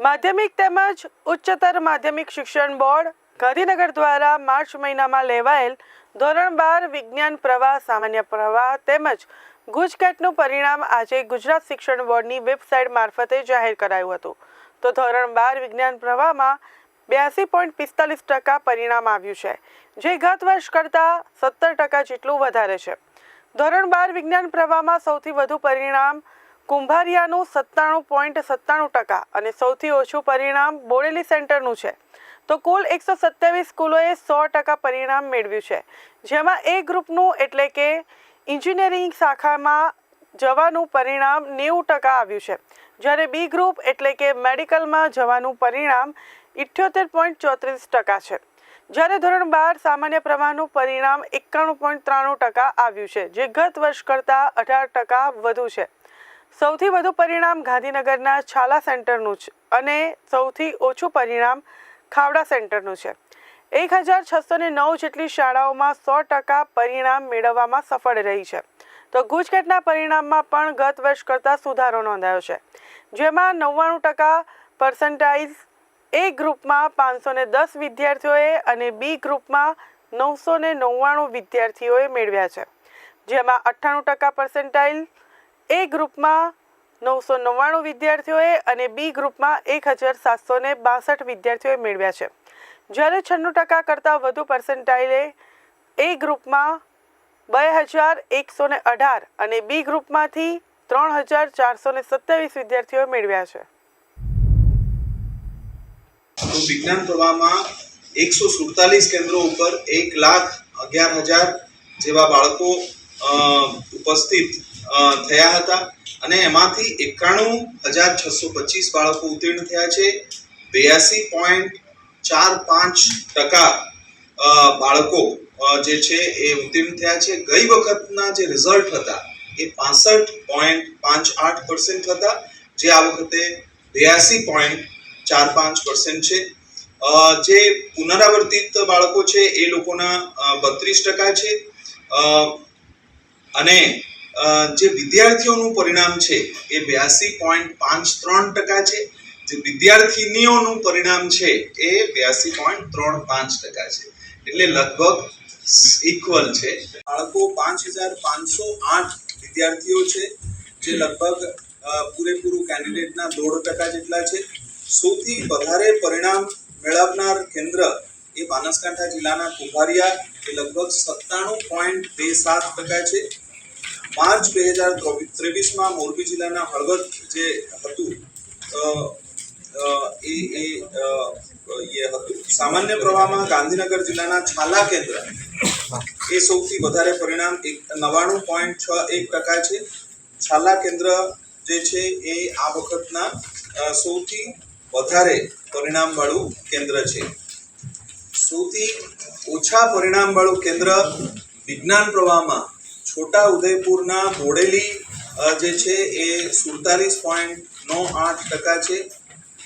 માધ્યમિક તેમજ ઉચ્ચતર માધ્યમિક શિક્ષણ બોર્ડ ગાંધીનગર દ્વારા માર્ચ મહિનામાં લેવાયેલ ધોરણ બાર વિજ્ઞાન પ્રવાહ, સામાન્ય પ્રવાહ તેમજ ગુજકેટનું પરિણામ આજે ગુજરાત શિક્ષણ બોર્ડની વેબસાઇટ મારફતે જાહેર કરાયું હતું. તો ધોરણ બાર વિજ્ઞાન પ્રવાહમાં બ્યાસી પોઈન્ટ પિસ્તાલીસ ટકા પરિણામ આવ્યું છે, જે ગત વર્ષ કરતાં સત્તર ટકા જેટલું વધારે છે. ધોરણ બાર વિજ્ઞાન પ્રવાહમાં સૌથી વધુ પરિણામ કુંભારિયાનું સત્તાણું પોઈન્ટ સત્તાણું ટકા અને સૌથી ઓછું પરિણામ બોડેલી સેન્ટરનું છે. તો કુલ એકસો સત્યાવીસ સ્કૂલોએ સો ટકા પરિણામ મેળવ્યું છે. જેમાં એ ગ્રુપનું એટલે કે ઇન્જિનિયરિંગ શાખામાં જવાનું પરિણામ નેવું ટકા આવ્યું છે. જ્યારે બી ગ્રુપ એટલે કે મેડિકલમાં જવાનું પરિણામ ઇઠ્યોતેર પોઈન્ટ ચોત્રીસ ટકા છે. જ્યારે ધોરણ બાર સામાન્ય પ્રવાહનું પરિણામ એકાણું પોઈન્ટ ત્રાણું ટકા આવ્યું છે, જે ગત વર્ષ કરતાં અઢાર ટકા વધુ છે. સૌથી વધુ પરિણામ ગાંધીનગરના છાલા સેન્ટરનું છે અને સૌથી ઓછું પરિણામ ખાવડા સેન્ટરનું છે. એક હજાર છસો ને નવ જેટલી શાળાઓમાં સો ટકા પરિણામ મેળવવામાં સફળ રહી છે. તો ગુજકેટના પરિણામમાં પણ ગત વર્ષ કરતાં સુધારો નોંધાયો છે. જેમાં નવ્વાણું ટકા પર્સન્ટાઇઝ એ ગ્રુપમાં પાંચસો ને દસ વિદ્યાર્થીઓએ અને બી ગ્રુપમાં નવસો ને નવ્વાણું વિદ્યાર્થીઓએ મેળવ્યા છે. જેમાં અઠ્ઠાણું ટકા પર્સન્ટાઇલ એ ગ્રુપમાં નવસો નવ્વાણું વિદ્યાર્થીઓએ અને બી ગ્રુપમાં એક હજાર સાતસો ને બાસઠ વિદ્યાર્થીઓએ મેળવ્યા છે. જ્યારે છન્નું ટકા કરતાં વધુ પર્સન્ટાઇલે એ ગ્રુપમાં બે હજાર એકસો ને અઢાર અને બી ગ્રુપમાંથી ત્રણ હજાર ચારસો ને સત્યાવીસ વિદ્યાર્થીઓએ મેળવ્યા છે. વિજ્ઞાન પ્રવાહમાં એકસો સુડતાલીસ કેન્દ્રો ઉપર એક લાખ અગિયાર હજાર જેવા બાળકો ઉપસ્થિત થયા હતા અને એમાંથી એકાણું હજાર છસો પચીસ બાળકો ઉત્તીર્ણ થયા છે. બ્યાસી પોઈન્ટ ચાર પાંચ ટકા બાળકો જે છે એ ઉત્તીર્ણ થયા છે. ગઈ વખતના જે રિઝલ્ટ હતા એ પાસઠ પોઈન્ટ પાંચ આઠ પર્સન્ટ હતા, જે આ વખતે બ્યાસી પોઈન્ટ ચાર પાંચ પર્સન્ટ છે. જે પુનરાવર્તિત બાળકો છે એ લોકોના બત્રીસ ટકા છે. અને જે વિદ્યાર્થીઓનું પરિણામ છે એ બ્યાસી પોઈન્ટ પાંચ ત્રણ ટકા છે. જે વિદ્યાર્થીનીઓનું પરિણામ છે એ બ્યાસી પોઈન્ટ ત્રણ પાંચ ટકા છે. એટલે લગભગ ઇક્વલ છે. બાળકો પાંચ હજાર પાંચસો આઠ વિદ્યાર્થીઓ છે, જે લગભગ પૂરેપૂરું કેન્ડિડેટના દોઢ ટકા જેટલા છે. સૌથી વધારે પરિણામ મેળવનાર કેન્દ્ર એ બનાસકાંઠા જિલ્લાના કુંભારિયા એ લગભગ સત્તાણું પોઈન્ટ બે સાત ટકા છે. માર્ચ બે હજાર ત્રેવીસમાં મોરબી જિલ્લાના હળવદ જે હતું એ એ એ હતું. સામાન્ય પ્રવાહમાં ગાંધીનગર જિલ્લાના છાલા કેન્દ્ર એ સૌથી વધારે પરિણામ એક, નવ્વાણું પોઈન્ટ છ એક ટકા છે. છાલા કેન્દ્ર જે છે એ આ વખતના સૌથી વધારે પરિણામવાળું કેન્દ્ર છે. સૌથી ઓછા પરિણામવાળું કેન્દ્ર વિજ્ઞાન પ્રવાહમાં છોટા ઉદયપુરના બોડેલી જે છે એ સુડતાલીસ પોઈન્ટ નો આઠ ટકા છે.